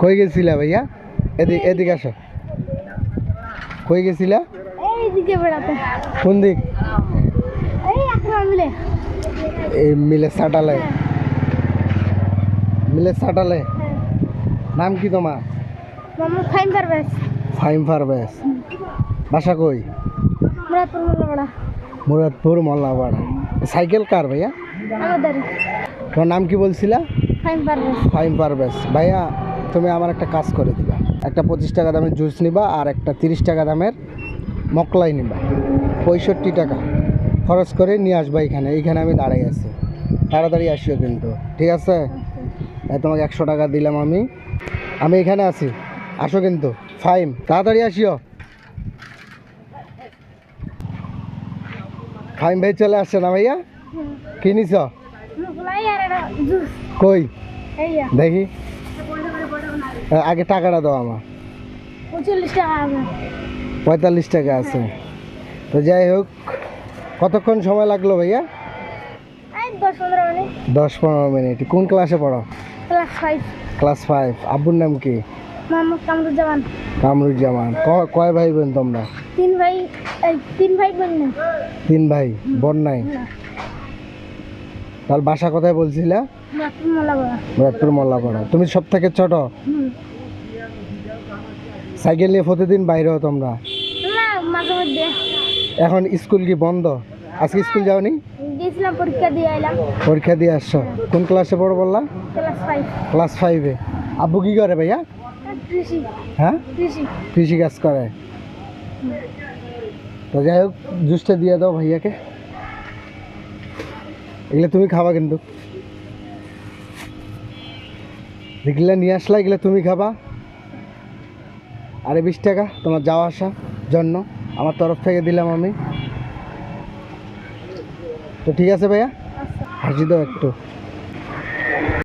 কই গেছিলা ভাইয়া? এদিক এদিকে আসো। কই গেছিলা? এইদিকে বেড়াতে। কোন দিক? এই একটা মিলে। এই মিলে সাটালে। মিলে সাটালে। নাম কি তোমার? মামা ফাইন পারবে ফাইম ফারবেস বাসা কই? মুরাদপুর মোল্লা বড়া মুরাদপুর মোল্লাপাড়া। সাইকেল কার ভাইয়া? আমাদের তোমার নাম কি বলছিলা? ফাইম পারবেস ভাইয়া, তুমি আমার একটা কাজ করে দিবা। একটা পঁচিশ টাকা দামের জুস নিবা আর একটা তিরিশ টাকা দামের মকলাই নিবা। পঁয়ষট্টি টাকা খরচ করে নিয়ে আসবা এখানে। এইখানে আমি দাঁড়াই আছি। তাড়াতাড়ি আসিও কিন্তু। ঠিক আছে? তোমাকে একশো টাকা দিলাম আমি। আমি এখানে আছি। আসো কিন্তু। ফাইম তাড়াতাড়ি আসিও। ফাইম ভাই, চলে আসছে না ভাইয়া? কি কই? দেখি। আগে টাকাটা দাও আমার। পঁয়তাল্লিশ টাকা আছে। তো যাই হোক কতক্ষণ সময় লাগল ভাইয়া? দশ পনেরো মিনিট। কোন ক্লাসে পড়ো? Class five. Class five. আব্বুর নাম কি? মোহাম্মদ কামরুজ্জামান। কয় ভাই বোন তোমরা? তিন ভাই তিন ভাই বোন না। তিন ভাই বোন নাই? তার বাসা কোথায় বলছিলা? মুরাদপুর মোল্লা মোল্লাপাড়া। তুমি সব থেকে ছোট? সাইকেল নিয়ে প্রতিদিন বাইরে হো তোমরা? এখন স্কুল কি বন্ধ? আজকে স্কুল যাওনি? পরীক্ষা দিয়ে এলাম পরীক্ষা দিয়ে আসছো। কোন ক্লাসে পড়ো বললা? ক্লাস ফাইভে। আব্বু কি করে ভাইয়া? হ্যাঁ? কৃষি কাজ করে। তো যাই হোক জুসটা দিয়ে দাও ভাইয়াকে। এগুলো তুমি খাবা কিন্তু। এগুলো নিয়ে আসলা এগুলো তুমি খাবা। আরে বিশ টাকা, তোমার যাওয়া আসা জন্য। আমার তরফ থেকে দিলাম আমি। তো ঠিক আছে ভাইয়া? হাসি দাও একটু।